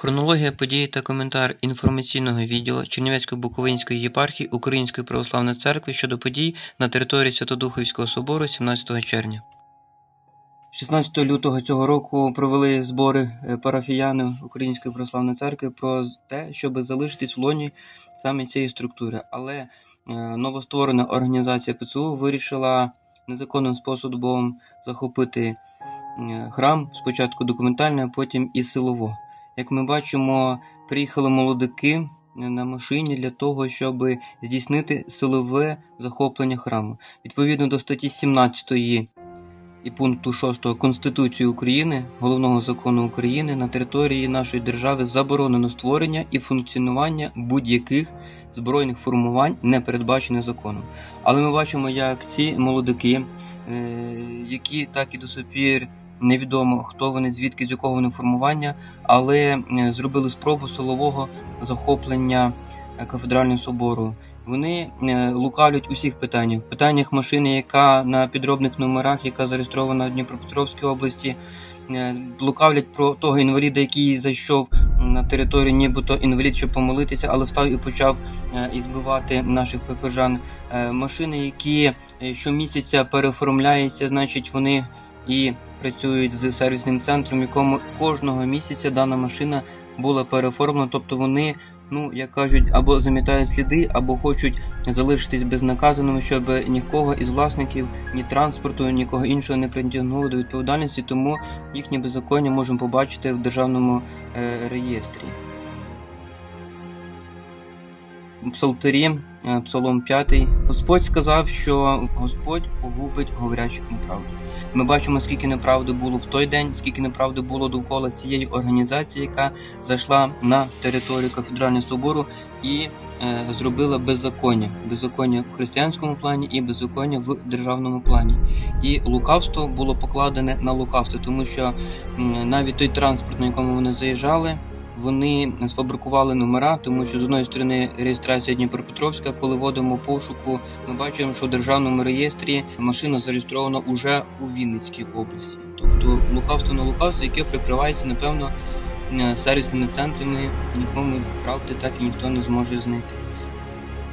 Хронологія подій та коментар інформаційного відділу Чернівецько-Буковинської єпархії Української православної церкви щодо подій на території Святодуховського собору 17 червня. 16 лютого цього року провели збори е, парафіяни Української православної церкви про те, щоб залишитись в лоні саме цієї структури. Але е, новостворена організація ПЦУ вирішила незаконним способом захопити е, храм спочатку документально, а потім і силово. Як ми бачимо, приїхали молодики на машині для того, щоб здійснити силове захоплення храму. Відповідно до статті 17 і пункту 6 Конституції України, головного закону України, на території нашої держави заборонено створення і функціонування будь-яких збройних формувань, не передбачених законом. Але ми бачимо, як ці молодики, е, які так і до сих пір невідомо хто вони, звідки з якого вони формування, але е, зробили спробу силового захоплення е, кафедрального собору. Вони е, лукавлять у всіх питаннях. В питаннях машини, яка на підробних номерах, яка зареєстрована в Дніпропетровській області. Лукавлять про того інваліда, який зайшов на територію, нібито інвалід, щоб помолитися, але встав і почав е, і збивати наших прихожан. Машини, які щомісяця переоформляються, значить вони і працюють з сервісним центром, якому кожного місяця дана машина була переоформлена. Тобто вони, ну як кажуть, або замітають сліди, або хочуть залишитись безнаказаними, щоб нікого із власників, ні транспорту, нікого іншого не притягнули до відповідальності. Тому їхнє беззаконня можемо побачити в державному е, реєстрі. Псалтирі, е, Псалом 5. Господь сказав, що Господь погубить говорячих неправду. Ми бачимо, скільки неправди було в той день, скільки неправди було довкола цієї організації, яка зайшла на територію кафедрального собору і е, зробила беззаконня, беззаконня в християнському плані і беззаконня в державному плані. І лукавство було покладене на лукавство, тому що м, навіть той транспорт, на якому вони заїжджали. Вони сфабрикували номера, тому що з одної сторони реєстрація Дніпропетровська, коли вводимо пошуку, ми бачимо, що в державному реєстрі машина зареєстрована уже у Вінницькій області. Тобто лукавство на лукавство, яке прикривається, напевно, е, сервісними центрами, нікому правди так і ніхто не зможе знайти.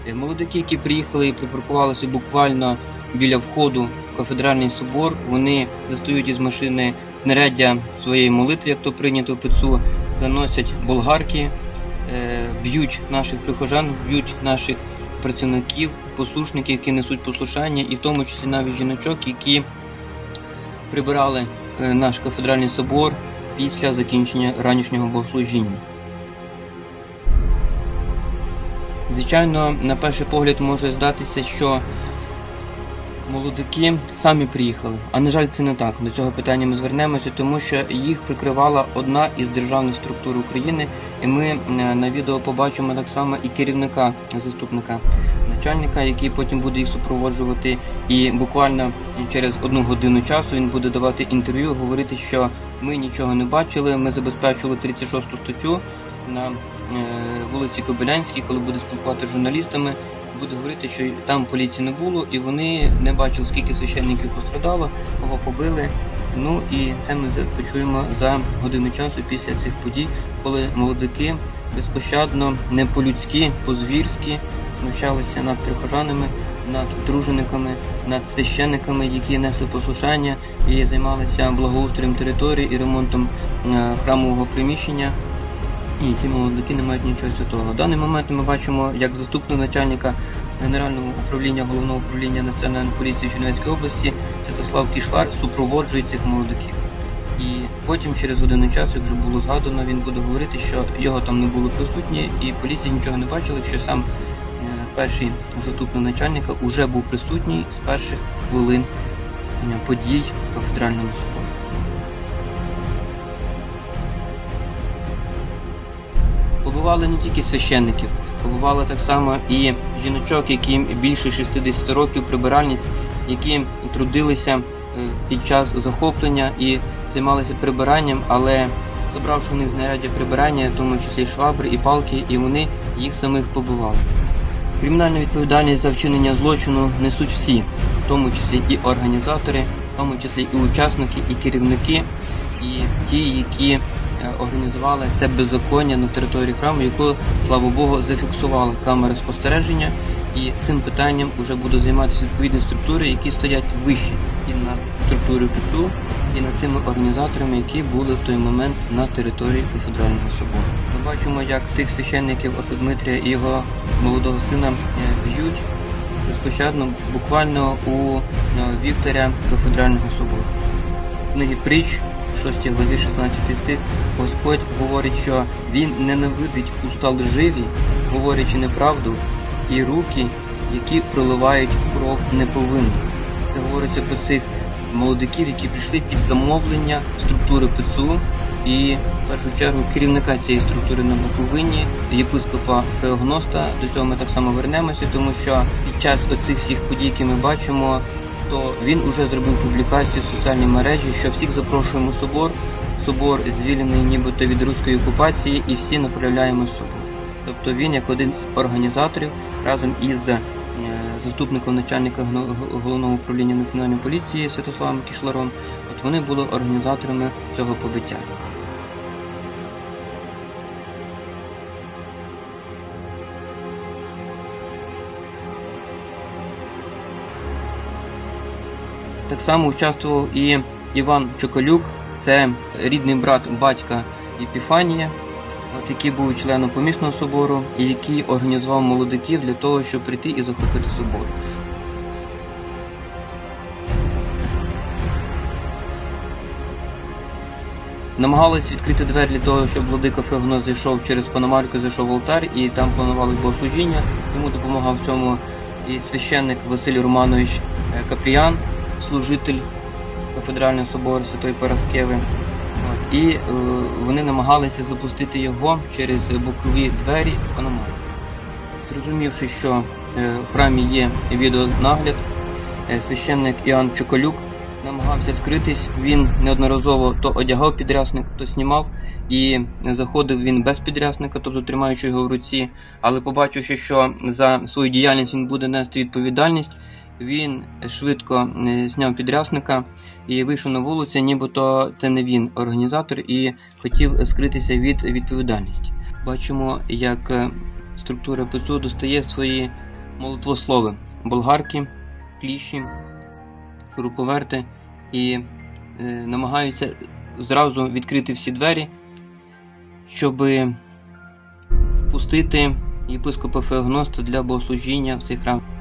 Е, Молодики, які приїхали і припаркувалися буквально біля входу в кафедральний собор, вони достають із машини знаряддя своєї молитви, як то прийнято в ПЦУ, заносять болгарки, е, б'ють наших прихожан, б'ють наших працівників, послушників, які несуть послушання, і в тому числі навіть жіночок, які прибирали е, наш кафедральний собор після закінчення ранішнього богослужіння. Звичайно, на перший погляд може здатися, що молодики самі приїхали. А на жаль, це не так. До цього питання ми звернемося, тому що їх прикривала одна із державних структур України, і ми е, на відео побачимо так само і керівника заступника начальника, який потім буде їх супроводжувати. І буквально через одну годину часу він буде давати інтерв'ю, говорити, що ми нічого не бачили. Ми забезпечили 36 статтю на е, вулиці Кобилянській, коли буде спілкувати з журналістами, буде говорити, що там поліції не було, і вони не бачили, скільки священників пострадало, кого побили. Ну і це ми почуємо за годину часу після цих подій, коли молодики безпощадно, не по-людськи, по-звірськи знущалися над прихожанами, над тружениками, над священниками, які несли послушання і займалися благоустроєм території і ремонтом е, храмового приміщення. І ці молодики не мають нічого святого. В даний момент ми бачимо, як заступник начальника Генерального управління головного управління Національної поліції Чернівецької області Святослав Кішвар супроводжує цих молодиків. І потім, через годину часу, як вже було згадано, він буде говорити, що його там не було присутні, і поліція нічого не бачила, якщо сам е, перший заступник начальника вже був присутній з перших хвилин е, подій кафедральному соборі. Побували не тільки священників, побували так само і жіночок, яким більше 60 років прибиральність, які трудилися е, під час захоплення і займалися прибиранням, але забравши у них знаряддя прибирання, в тому числі швабри і палки, і вони їх самих побивали. Кримінальну відповідальність за вчинення злочину несуть всі, в тому числі і організатори, в тому числі і учасники, і керівники. І ті, які е, організували це беззаконня на території храму, яку, слава Богу, зафіксували камери спостереження. І цим питанням вже будуть займатися відповідні структури, які стоять вище і над структурою ПЦУ, і над тими організаторами, які були в той момент на території кафедрального собору. Ми бачимо, як тих священників отця Дмитрія і його молодого сина е, б'ють безпощадно, буквально у е, вівтаря кафедрального собору. Книги притч, 6 главі 16 стих, Господь говорить, що Він ненавидить уста лживі, говорячи неправду, і руки, які проливають кров неповинно. Це говориться про цих молодиків, які прийшли під замовлення структури ПЦУ і в першу чергу керівника цієї структури на Буковині, єпископа Феогноста. До цього ми так само вернемося, тому що під час оцих всіх подій, які ми бачимо, то він уже зробив публікацію в соціальній мережі, що всіх запрошуємо у собор. Собор звільнений нібито від руської окупації, і всі направляємо в собор. Тобто він, як один з організаторів, разом із е, заступником начальника головного управління національної поліції Святославом Кішларом, от вони були організаторами цього побиття. Так само участвував і Іван Чоколюк, це рідний брат батька Єпіфанія, от який був членом помісного собору і який організував молодиків для того, щоб прийти і захопити собор. Намагались відкрити двері для того, щоб владика Феогнос зайшов через Пономарку, зайшов в алтар і там планували богослужіння. Йому допомагав в цьому і священник Василь Романович е, Капріян, служитель кафедрального собору Святої Параскеви. От, і е, вони намагалися запустити його через бокові двері Пономарки. Зрозумівши, що е, в храмі є відеонагляд, е, священник Іоанн Чоколюк намагався скритись. Він неодноразово то одягав підрясник, то знімав, і заходив він без підрясника, тобто тримаючи його в руці. Але побачивши, що за свою діяльність він буде нести відповідальність, він швидко е, зняв підрясника і вийшов на вулицю, нібито це не він організатор і хотів скритися від відповідальності. Бачимо, як е, структура ПЦУ достає свої молитвослови, болгарки, кліші, руковерти і е, намагаються зразу відкрити всі двері, щоб впустити єпископа Феогноста для богослужіння в цей храм.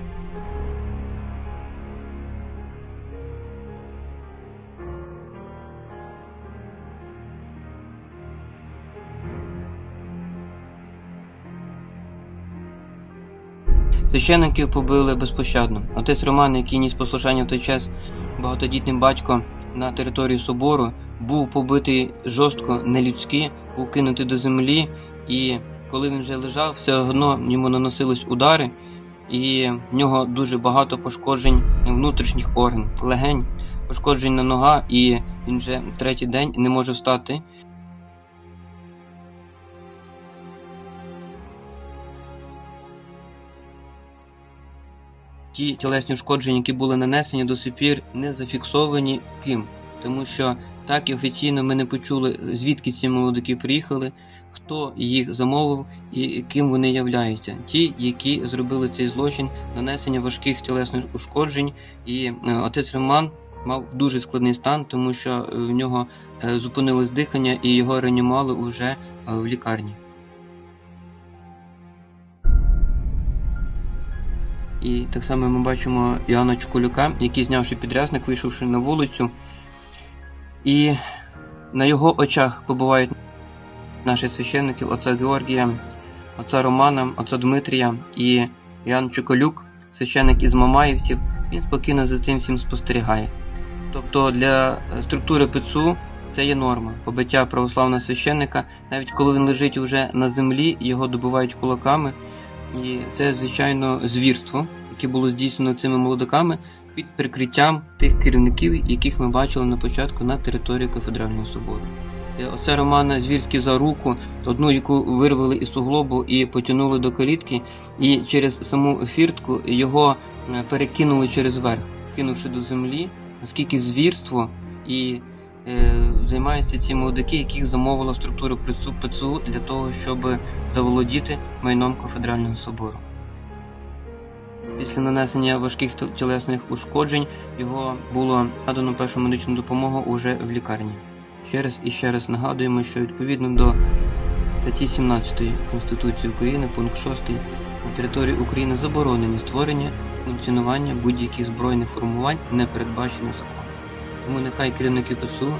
Священиків побили безпощадно. Отець Роман, який ніс послушання в той час багатодітним батько на території собору, був побитий жорстко, нелюдськи, був кинутий до землі, і коли він вже лежав, все одно йому наносились удари, і в нього дуже багато пошкоджень внутрішніх органів, легень, пошкоджень на нога, і він вже третій день не може встати. Ті тілесні ушкодження, які були нанесені до сих пір, не зафіксовані ким. Тому що так і офіційно ми не почули, звідки ці молодики приїхали, хто їх замовив і ким вони являються. Ті, які зробили цей злочин, нанесення важких тілесних ушкоджень, і е, отець Роман мав дуже складний стан, тому що е, в нього е, зупинилось дихання і його реанімували уже е, в лікарні. І так само ми бачимо Іоанна Чуколюка, який, знявши підрясник, вийшовши на вулицю, і на його очах побувають наші священники, отця Георгія, отця Романа, отця Дмитрія і Іоанн Чуколюк, священник із Мамаївців, він спокійно за цим всім спостерігає. Тобто для структури ПЦУ це є норма. Побиття православного священника, навіть коли він лежить вже на землі, його добивають кулаками. І це, звичайно, звірство, яке було здійснено цими молодиками під прикриттям тих керівників, яких ми бачили на початку на території кафедрального собору. Оце Романа звірський за руку, одну, яку вирвали із суглобу і потягнули до калітки, і через саму фіртку його е, перекинули через верх, кинувши до землі, наскільки звірство і е, займаються ці молодики, яких замовила структура ПЦУ для того, щоб заволодіти майном кафедрального собору. Після нанесення важких тілесних ушкоджень його було надано першу медичну допомогу уже в лікарні. Ще раз і ще раз нагадуємо, що відповідно до статті 17 Конституції України, пункт 6, на території України заборонені створення, функціонування будь-яких збройних формувань, не передбачених законом. Тому нехай керівники ПСУ,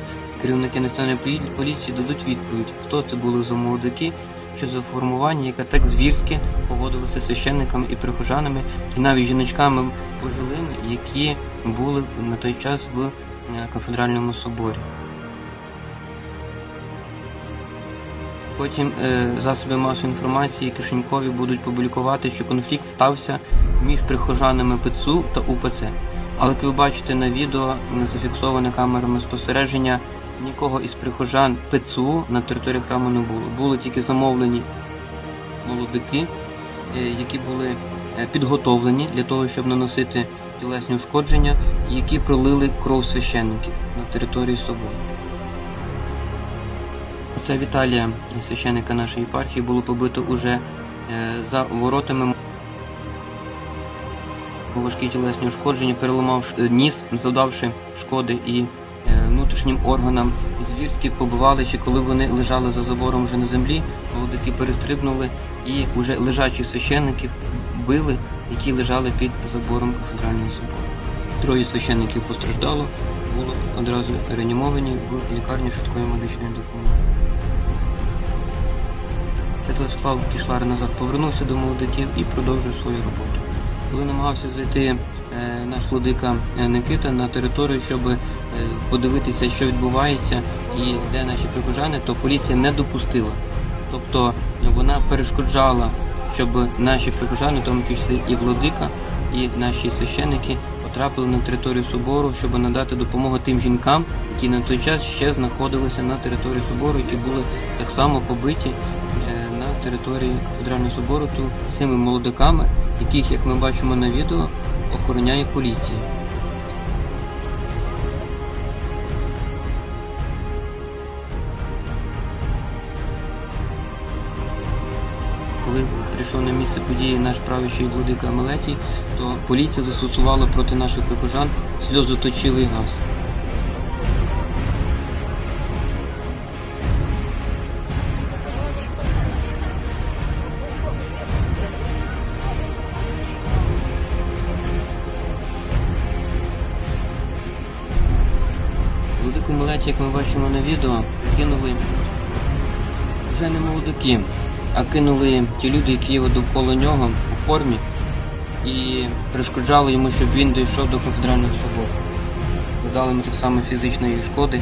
керівники національної поліції дадуть відповідь, хто це були за молодики, що за формування, яке так звірськи поводилося священниками і прихожанами, і навіть жіночками пожилими, які були на той час в е, кафедральному соборі. Потім е, засоби масової інформації кишенькові будуть публікувати, що конфлікт стався між прихожанами ПЦУ та УПЦ. Але як ви бачите на відео, не зафіксоване камерами спостереження, нікого із прихожан ПЦУ на території храму не було. Були тільки замовлені молодики, е, які були е, підготовлені для того, щоб наносити тілесні ушкодження, які пролили кров священників на території собору. Це Віталія, священника нашої єпархії, було побито уже е, за воротами. Важкі тілесні ушкодження, переламав е, ніс, завдавши шкоди і е, внутрішнім органам. І звірськи побивали ще коли вони лежали за забором вже на землі. Молодики перестрибнули і вже лежачих священників били, які лежали під забором кафедрального собору. Троє священників постраждало, були одразу реанімовані в лікарні швидкої медичної допомоги. Святослав Кішлар назад повернувся до молодиків і продовжив свою роботу. Коли намагався зайти е, наш владика е, Никита на територію, щоб е, подивитися, що відбувається і де наші прихожани, то поліція не допустила. Тобто вона перешкоджала, щоб наші прихожани, в тому числі і владика, і наші священники, потрапили на територію собору, щоб надати допомогу тим жінкам, які на той час ще знаходилися на території собору, які були так само побиті на території кафедрального собору цими молодиками, яких, як ми бачимо на відео, охороняє поліція. Коли прийшов на місце події наш правящий владика Мелетій, то поліція застосувала проти наших прихожан сльозоточивий газ. Владику як ми бачимо на відео, кинули вже не молодики, а кинули ті люди, які є довкола нього у формі і перешкоджали йому, щоб він дійшов до кафедрального собору. Задали йому так само фізичної шкоди,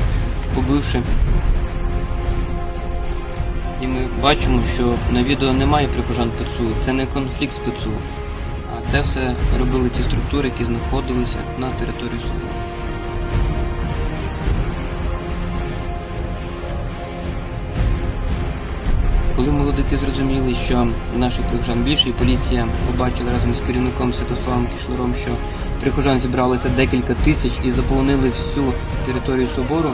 побивши. І ми бачимо, що на відео немає прихожан ПЦУ, це не конфлікт з ПЦУ, а це все робили ті структури, які знаходилися на території собору. Коли молодики зрозуміли, що наших прихожан більше, і поліція побачила разом з керівником Святославом Кішлером, що прихожан зібралося декілька тисяч і заполонили всю територію собору,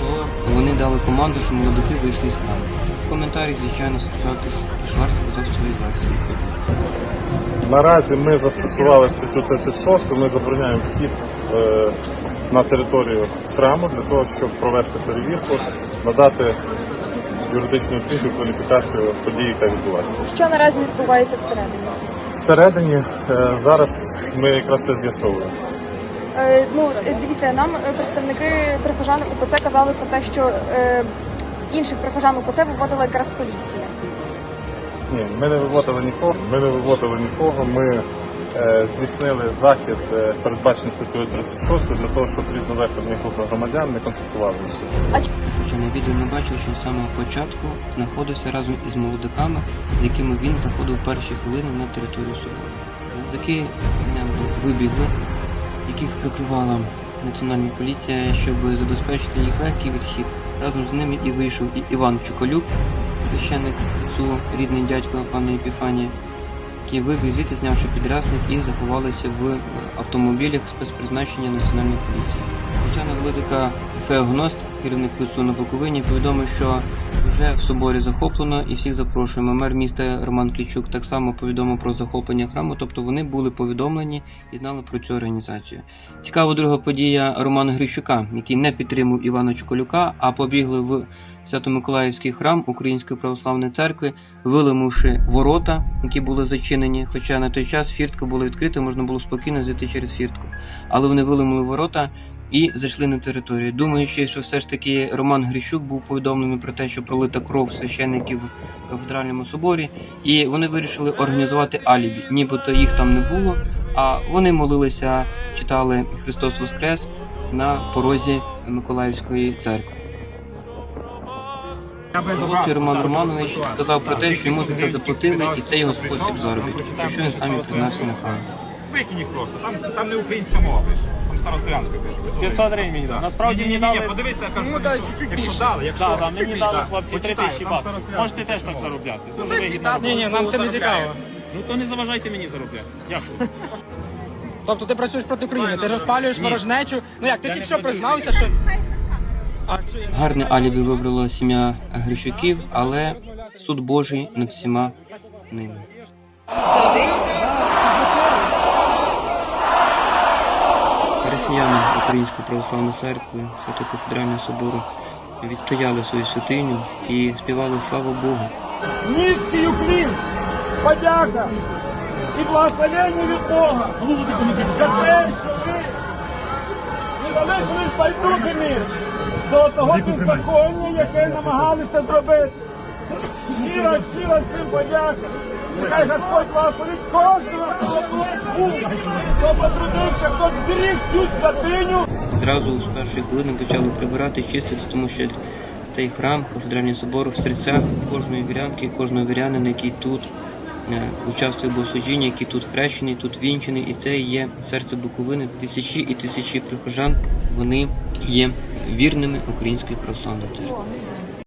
то вони дали команду, що молодики вийшли з храму. В коментарях, звичайно, Святослав Кішлар сказав свою версію. Наразі ми застосували статтю 36, ми забороняємо вхід е, на територію храму для того, щоб провести перевірку, надати юридичну і кваліфікацію події, яка відбулася. Що наразі відбувається всередині? Всередині е, зараз ми якраз це з'ясовуємо. Е, ну е, дивіться, нам представники прихожан УПЦ казали про те, що інших прихожан УПЦ виводила якраз поліція. Ні, ми не виводили нікого, ми не виводили нікого. Ми е, здійснили захід, е, передбачений статтею 36, для того, щоб різновекторні групи громадян не конфліктували між собою. Хоча на відео ми бачили, що з самого початку знаходився разом із молодиками, з якими він заходив перші хвилини на територію собору. Молодики вибігли, яких прикривала національна поліція, щоб забезпечити їх легкий відхід. Разом з ними і вийшов і Іван Чуколюк, священник ЦУ, рідний дядько пана Епіфанія, який вивіз звідти, знявши підрясник і заховалися в автомобілях спецпризначення національної поліції. Хоча на велика Феогност, керівник ПЦУ на Буковині, повідомив, що вже в соборі захоплено і всіх запрошуємо. Мер міста Роман Клічук так само повідомив про захоплення храму, тобто вони були повідомлені і знали про цю організацію. Цікава друга подія Романа Грищука, який не підтримав Івана Чоколюка, а побігли в Свято-Миколаївський храм Української православної церкви, вилимувши ворота, які були зачинені. Хоча на той час фіртка була відкрита, можна було спокійно зайти через фіртку. Але вони вилимили ворота і зайшли на територію. Думаючи, що все ж таки Роман Грищук був повідомлений про те, що пролита кров священників в кафедральному соборі, і вони вирішили організувати алібі, нібито їх там не було. А вони молилися, читали Христос Воскрес на порозі Миколаївської церкви. Молодший Роман Романович сказав про те, що йому за це заплатили, і це його спосіб заробітку, що він сам і признався на камеру. Викинь просто, там, там не українська мова пише, там 500 гривень мені дали. Насправді мені Ні, ні, дали. ні, подивися, я кажу, Ну, да, чуть-чуть якщо більше. дали, якщо Да, да, чуть-чуть мені дали хлопці 3 Почитай, тисячі там баксів. Можете теж так заробляти. Дуже Ну, вигідно. так. Ні, ні, нам це не цікаво. Ну то не заважайте мені заробляти. Дякую. Тобто ти працюєш проти України, ти розпалюєш Ні. ворожнечу. Ну як, ти Я тільки не що працюю. признався, що. А що я- Гарне алібі вибрала сім'я Грищуків, але суд Божий над всіма ними. Парафіяни Української православної церкви Свято-Кафедрального собору відстояли свою святиню і співали слава Богу. Низький уклін, подяка і благословення від Бога. За те, що ви не залишились байдужими до того беззаконня, яке намагалися зробити. Щиро, щиро всім подяка. Нехай Господь благословить кожного, хто тут хто потрудився, хто зберіг цю святиню. Зразу з першої хвилини почали прибирати, чистити, тому що цей храм, кафедральний собор в серцях кожної вірянки, кожного вірянина, який тут е, участвує в богослужінні, який тут хрещений, тут вінчений, і це є серце Буковини. Тисячі і тисячі прихожан вони є вірними Української православної церкви.